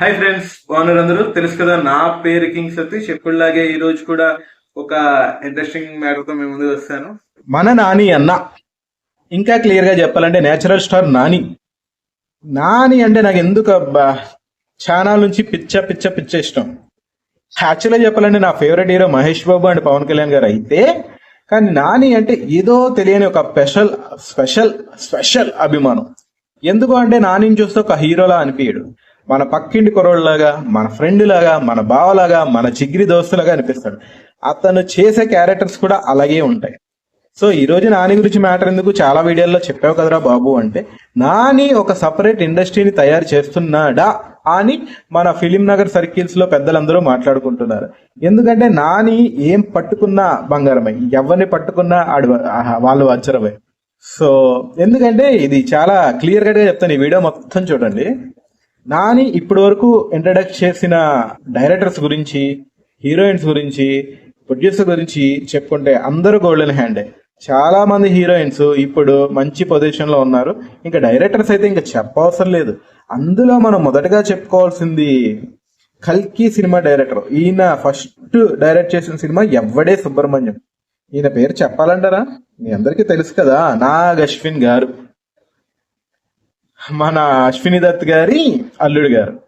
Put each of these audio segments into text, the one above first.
Hi friends బాగున్నారు అందరూ? తెలుసు కదా నా పేరు కింగ్ సతీష్ ఎప్పుడులాగే ఈ రోజు కూడా ఒక ఇంట్రెస్టింగ్ మ్యాటర్తో మేము ముందుకు వస్తాను. మన నాని అన్న. ఇంకా క్లియర్గా చెప్పాలంటే నేచురల్ స్టార్ నాని. నాని అంటే నాకు ఎందుకు అబ్బా? ఛానల్ నుంచి పిచ్చ పిచ్చ పిచ్చ ఇష్టం. యాక్చువల్గా చెప్పాలంటే నా favourite hero Mahesh Babu and Pawan Kalyan garu అయితే కానీ నాని అంటే ఏదో తెలియని ఒక స్పెషల్ స్పెషల్ స్పెషల్ అభిమానం. ఎందుకు అంటే నానిని చూస్తే ఒక హీరోలా అనిపించడు మన పక్కింటి కుర్రోళ్ళలాగా మన ఫ్రెండ్ లాగా మన బావలాగా మన చిగిరి దోస్తులాగా అనిపిస్తాడు. అతను చేసే క్యారెక్టర్స్ కూడా అలాగే ఉంటాయి. సో ఈ రోజు నాని గురించి మ్యాటర్ ఎందుకు చాలా వీడియోల్లో చెప్పావు కదరా బాబు అంటే నాని ఒక సపరేట్ ఇండస్ట్రీని తయారు చేస్తున్నాడా అని మన ఫిలిం నగర్ సర్కిల్స్లో పెద్దలందరూ మాట్లాడుకుంటున్నారు. ఎందుకంటే నాని ఏం పట్టుకున్నా బంగారమై ఎవరిని పట్టుకున్నా ఆడు ఆహా, వాళ్ళు వచ్చరవే సో ఎందుకంటే ఇది చాలా క్లియర్ కట్గా చెప్తాను ఈ వీడియో మొత్తం చూడండి. నాని ఇప్పటి వరకు ఇంట్రడక్ట్ చేసిన డైరెక్టర్స్ గురించి హీరోయిన్స్ గురించి ప్రొడ్యూసర్ గురించి చెప్పుకుంటే అందరూ గోల్డెన్ హ్యాండే చాలా మంది హీరోయిన్స్ ఇప్పుడు మంచి పొజిషన్లో ఉన్నారు. ఇంకా డైరెక్టర్స్ అయితే ఇంకా చెప్పవసరం లేదు. అందులో మనం మొదటగా చెప్పుకోవాల్సింది కల్కి సినిమా డైరెక్టర్ ఈయన ఫస్ట్ డైరెక్ట్ చేసిన సినిమా ఎవ్వడే సుబ్రహ్మణ్యం. ఈయన పేరు చెప్పాలంటారా? మీ అందరికీ తెలుసు కదా నాగ్ అశ్విన్ గారు. మన అశ్విని దత్ గారి అల్లుడు గారు.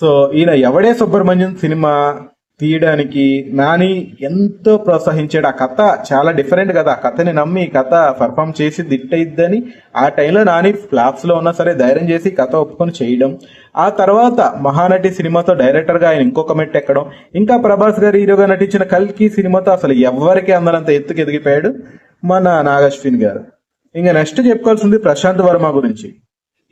సో ఈయన ఎవడే సుబ్రహ్మణ్యం సినిమా తీయడానికి నాని ఎంతో ప్రోత్సహించాడు. ఆ కథ చాలా డిఫరెంట్ కదా. ఆ కథని నమ్మి ఈ కథ పర్ఫామ్ చేసి దిట్టయిద్దని ఆ టైంలో నాని ఫ్లాప్స్లో ఉన్నా సరే ధైర్యం చేసి కథ ఒప్పుకొని చేయడం. ఆ తర్వాత మహానటి సినిమాతో డైరెక్టర్గా ఆయన ఇంకొక మెట్టు ఎక్కడం. ఇంకా ప్రభాస్ గారు హీరోగా నటించిన కల్కి సినిమాతో అసలు ఎవరికి అందరంత ఎత్తుకు ఎదిగిపోయాడు మన నాగశ్విన్ గారు. ఇంకా నెక్స్ట్ చెప్పుకోవాల్సింది ప్రశాంత్ వర్మ గురించి.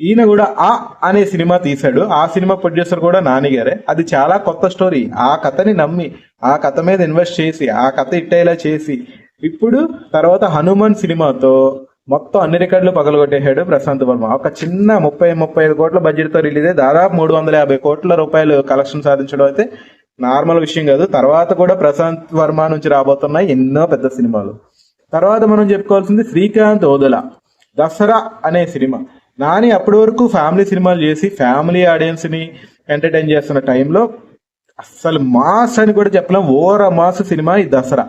ఈయన కూడా ఆ అనే సినిమా తీశాడు. ఆ సినిమా ప్రొడ్యూసర్ కూడా నానిగారే అది చాలా కొత్త స్టోరీ. ఆ కథని నమ్మి ఆ కథ మీద ఇన్వెస్ట్ చేసి ఆ కథ ఇట్టేలా చేసి ఇప్పుడు తర్వాత హనుమాన్ సినిమాతో మొత్తం అన్ని రికార్డులు పగలగొట్టేశాడు ప్రశాంత్ వర్మ. ఒక చిన్న ముప్పై ముప్పై ఐదు కోట్ల బడ్జెట్తో రిలీజ్ అయ్యి దాదాపు మూడు వందల యాభై కోట్ల రూపాయలు కలెక్షన్ సాధించడం అయితే నార్మల్ విషయం కాదు. తర్వాత కూడా ప్రశాంత్ వర్మ నుంచి రాబోతున్నాయి ఎన్నో పెద్ద సినిమాలు. తర్వాత మనం చెప్పుకోవాల్సింది శ్రీకాంత్ ఓదల దసరా అనే సినిమా. నాని అప్పటి వరకు ఫ్యామిలీ సినిమాలు చేసి ఫ్యామిలీ ఆడియన్స్ని ఎంటర్టైన్ చేస్తున్న టైంలో అస్సలు మాస్ అని కూడా చెప్పలేం ఓవర్ మాస్ సినిమా ఈ దసరా.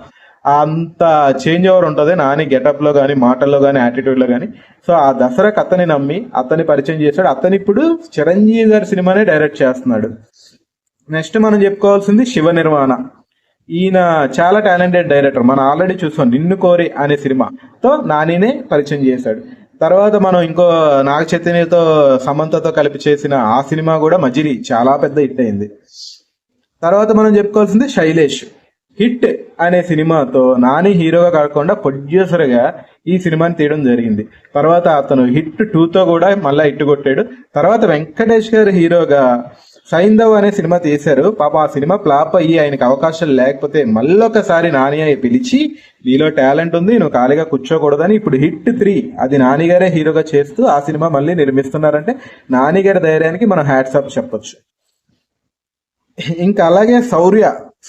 అంత చేంజ్ ఓవర్ ఉంటుంది నాని గెటప్లో కానీ మాటల్లో కానీ యాటిట్యూడ్లో కానీ సో ఆ దసరాకి అతని నమ్మి అతని పరిచయం చేశాడు. అతను ఇప్పుడు చిరంజీవి గారి సినిమానే డైరెక్ట్ చేస్తున్నాడు. నెక్స్ట్ మనం చెప్పుకోవాల్సింది శివ నిర్వాణ. ఈయన చాలా టాలెంటెడ్ డైరెక్టర్ మనం ఆల్రెడీ చూసాం నిన్ను కోరి అనే సినిమాతో నానినే పరిచయం చేశాడు. తర్వాత మనం ఇంకో నాగ చైతన్యతో సమంతతో కలిపి చేసిన ఆ సినిమా కూడా మజిలీ చాలా పెద్ద హిట్ అయింది. తర్వాత మనం చెప్పుకోవాల్సింది శైలేష్. హిట్ అనే సినిమాతో నాని హీరోగా కాకుండా ప్రొడ్యూసర్గా ఈ సినిమాని తీయడం జరిగింది. తర్వాత అతను హిట్ టూతో కూడా మళ్ళీ హిట్ కొట్టాడు. తర్వాత వెంకటేష్ గారు హీరోగా సైంధవ్ అనే సినిమా తీశారు. పాప ఆ సినిమా ఫ్లాప్ అయ్యి ఆయనకి అవకాశాలు లేకపోతే మళ్ళొకసారి నాని అయ్యి పిలిచి నీలో టాలెంట్ ఉంది నువ్వు ఖాళీగా కూర్చోకూడదని ఇప్పుడు హిట్ త్రీ అది నానిగారే హీరోగా చేస్తూ ఆ సినిమా మళ్ళీ నిర్మిస్తున్నారంటే నానిగారి ధైర్యానికి మనం హ్యాట్సాప్ చెప్పొచ్చు. ఇంకా అలాగే శౌర్య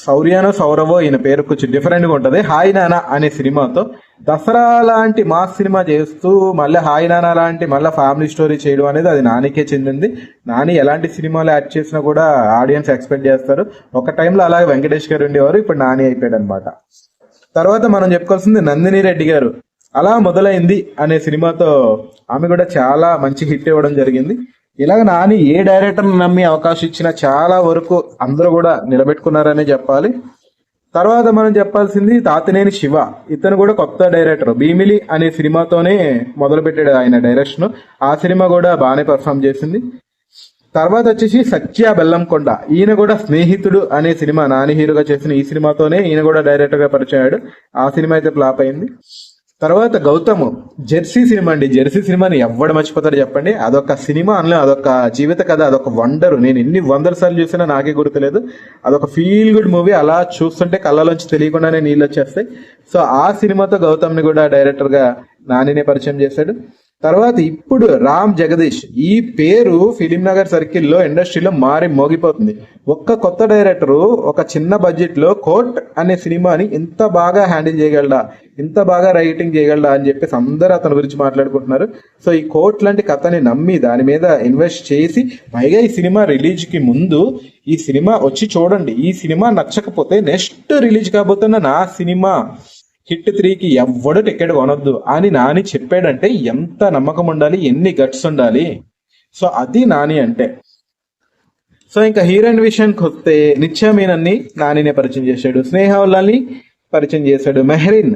శౌర్యానో సౌరవో ఈయన పేరు కొంచెం డిఫరెంట్గా ఉంటది. హాయ్ నానా అనే సినిమాతో దసరా లాంటి మాస్ సినిమా చేస్తూ మళ్ళీ హాయ్ నానా లాంటి మళ్ళీ ఫ్యామిలీ స్టోరీ చేయడం అనేది అది నానికే చెందింది. నాని ఎలాంటి సినిమాలు యాక్ట్ చేసినా కూడా ఆడియన్స్ ఎక్స్పెక్ట్ చేస్తారు. ఒక టైంలో అలాగే వెంకటేష్ గారు ఉండేవారు ఇప్పుడు నాని అయిపోయాడు అనమాట తర్వాత మనం చెప్పుకోవాల్సింది నందిని రెడ్డి గారు. అలా మొదలైంది అనే సినిమాతో ఆమె కూడా చాలా మంచి హిట్ ఇవ్వడం జరిగింది. ఇలాగ నాని ఏ డైరెక్టర్ నమ్మి అవకాశం ఇచ్చినా చాలా వరకు అందరూ కూడా నిలబెట్టుకున్నారనే చెప్పాలి. తర్వాత మనం చెప్పాల్సింది తాతినేని శివ. ఇతను కూడా కొత్త డైరెక్టర్. భీమిలి అనే సినిమాతోనే మొదలు పెట్టాడు ఆయన డైరెక్షన్. ఆ సినిమా కూడా బాగానే పర్ఫామ్ చేసింది. తర్వాత వచ్చేసి సత్య బెల్లంకొండ. ఈయన కూడా స్నేహితుడు అనే సినిమా నాని హీరోగా చేసిన ఈ సినిమాతోనే ఈయన కూడా డైరెక్టర్గా పరిచయాడు ఆ సినిమా అయితే ఫ్లాప్ అయింది. తర్వాత గౌతమ్ జెర్సీ సినిమా అండి. జెర్సీ సినిమాని ఎవడు మర్చిపోతాడు చెప్పండి. అదొక సినిమా అనలే అదొక జీవిత కథ అదొక వండర్. నేను ఎన్ని వందల సార్లు చూసినా నాకే గుర్తులేదు. అదొక ఫీల్ గుడ్ మూవీ అలా చూస్తుంటే కళ్ళలోంచి తెలియకుండానే నీళ్ళు వచ్చేస్తాయి. సో ఆ సినిమాతో గౌతమ్ని కూడా డైరెక్టర్గా నానినే పరిచయం చేశాడు. తర్వాత ఇప్పుడు రామ్ జగదీష్ ఈ పేరు ఫిలిం నగర్ సర్కిల్లో ఇండస్ట్రీలో మారి మోగిపోతుంది. ఒక్క కొత్త డైరెక్టరు ఒక చిన్న బడ్జెట్లో కోర్ట్ అనే సినిమాని ఇంత బాగా హ్యాండిల్ చేయగలడా ఇంత బాగా రైటింగ్ చేయగలడా అని చెప్పేసి అందరూ అతని గురించి మాట్లాడుకుంటున్నారు. సో ఈ కోర్ట్ లాంటి కథని నమ్మి దాని మీద ఇన్వెస్ట్ చేసి పైగా ఈ సినిమా రిలీజ్కి ముందు ఈ సినిమా వచ్చి చూడండి ఈ సినిమా నచ్చకపోతే నెక్స్ట్ రిలీజ్ కాబోతున్న నా సినిమా. హిట్ త్రీకి ఎవ్వడు టికెట్ కొనొద్దు అని నాని చెప్పాడంటే ఎంత నమ్మకం ఉండాలి ఎన్ని గట్స్ ఉండాలి? సో అది నాని అంటే. సో ఇంకా హీరోయిన్ విషయానికి వస్తే నిత్యా మీనన్ని నానినే పరిచయం చేశాడు స్నేహ ఉల్లాల్ని పరిచయం చేశాడు మెహరిన్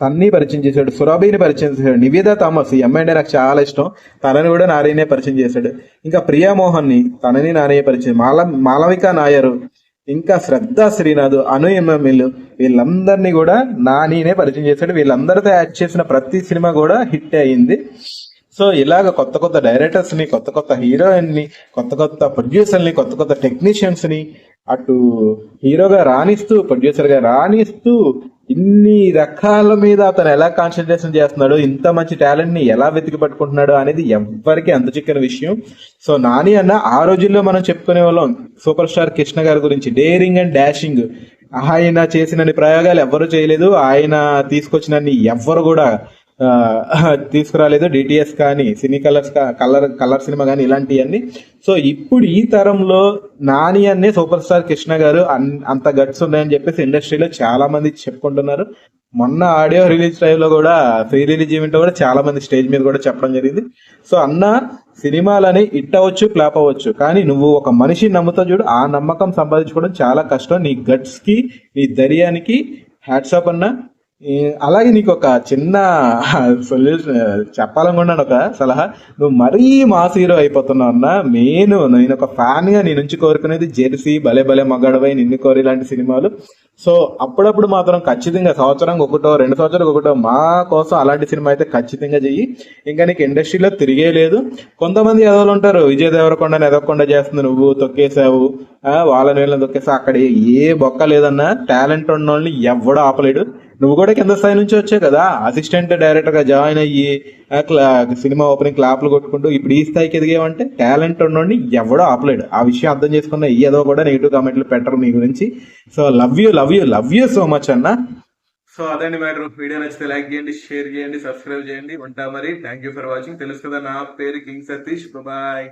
తన్ని పరిచయం చేశాడు సురాబీని పరిచయం చేశాడు నివేద థామస్ ఈ అమ్మాయి అంటే నాకు చాలా ఇష్టం తనని కూడా నారీనే పరిచయం చేశాడు. ఇంకా ప్రియా మోహన్ని తనని నానినే పరిచయం మాల మాలవిక నాయరు ఇంకా శ్రద్ధ శ్రీనాథ్ అను ఎమ్మెల్యేలు వీళ్ళందరినీ కూడా నానినే పరిచయం చేశాడు. వీళ్ళందరితో యాడ్ చేసిన ప్రతి సినిమా కూడా హిట్ అయింది సో ఇలాగ కొత్త కొత్త డైరెక్టర్స్ని కొత్త కొత్త హీరోయిన్ని కొత్త కొత్త ప్రొడ్యూసర్ని కొత్త కొత్త టెక్నీషియన్స్ని అటు హీరోగా రాణిస్తూ ప్రొడ్యూసర్గా రాణిస్తూ ఇన్ని రకాల మీద అతను ఎలా కాన్సన్ట్రేషన్ చేస్తున్నాడు ఇంత మంచి టాలెంట్ని ఎలా వెతికి పట్టుకుంటున్నాడు అనేది ఎవ్వరికి అంత చిక్కని విషయం. సో నాని అన్న ఆ రోజుల్లో మనం చెప్పుకునే వాళ్ళం సూపర్ స్టార్ కృష్ణ గారి గురించి డేరింగ్ అండ్ డాషింగ్ ఆయన చేసినన్ని ప్రయోగాలు ఎవ్వరూ చేయలేదు ఆయన తీసుకొచ్చినన్ని ఎవ్వరు కూడా తీసుకురాలేదు. డిటిఎస్ కానీ cine colours colour colour cinema కానీ ఇలాంటివన్నీ. సో ఇప్పుడు ఈ తరంలో నాని అనే సూపర్ స్టార్ కృష్ణ గారు అన్- అంత గట్స్ ఉన్నాయని చెప్పేసి ఇండస్ట్రీలో చాలా మంది చెప్పుకుంటున్నారు. మొన్న ఆడియో రిలీజ్ టైంలో కూడా ఫ్రీ రిలీజ్ ఈవెంట్ కూడా చాలా మంది స్టేజ్ మీద కూడా చెప్పడం జరిగింది. సో అన్న సినిమాలని ఇట్ అవ్వచ్చు ఫ్లాప్ అవ్వచ్చు కానీ నువ్వు ఒక మనిషిని నమ్ముతావు చూడు ఆ నమ్మకం సంపాదించుకోవడం చాలా కష్టం. నీ గట్స్కి నీ ధైర్యానికి హ్యాట్సాప్ అన్న. అలాగే నీకు ఒక చిన్న సొల్యూషన్ చెప్పాలనుకున్నాను ఒక సలహా. నువ్వు మరీ మాస్ హీరో అయిపోతున్నావు అన్న మెయిన్ నేను ఒక ఫ్యాన్గా నీ నుంచి కోరుకునేది జెర్సీ భలే భలే మగాడవై నిన్ను కోరి ఇలాంటి సినిమాలు. సో అప్పుడప్పుడు మాత్రం ఖచ్చితంగా సంవత్సరం ఒకటో రెండు సంవత్సరాలకు ఒకటో మా కోసం అలాంటి సినిమా అయితే ఖచ్చితంగా చెయ్యి. ఇంకా నీకు ఇండస్ట్రీలో తిరిగే లేదు. కొంతమంది ఎదవలు ఉంటారు విజయ్ దేవరకొండని ఎదవకుండా చేస్తుంది నువ్వు తొక్కేసావు వాళ్ళని వీళ్ళని తొక్కేసావు అక్కడ ఏ బొక్క లేదన్నా టాలెంట్ ఉన్న వాళ్ళని ఎవడో ఆపలేడు. నువ్వు కూడా కింద స్థాయి నుంచి వచ్చావు కదా. అసిస్టెంట్ డైరెక్టర్గా జాయిన్ అయ్యి క్లా- సినిమా ఓపెనింగ్ క్లాప్లు కొట్టుకుంటూ ఇప్పుడు ఈ స్థాయికి ఎదిగేవంటే టాలెంట్ ఉన్నోడిని ఎవడో ఆపలేడు. ఆ విషయం అర్థం చేసుకున్న ఏదో కూడా నెగిటివ్ కామెంట్లు పెట్టరు నీ గురించి. So love you love you love you so much అన్న. సో అదండి మేడం వీడియో నచ్చితే లైక్ చేయండి షేర్ చేయండి సబ్స్క్రైబ్ చేయండి. ఉంటా మరి. థ్యాంక్ యూ ఫర్ వాచింగ్ తెలుసు కదా నా పేరు కింగ్ సతీష్. బాయ్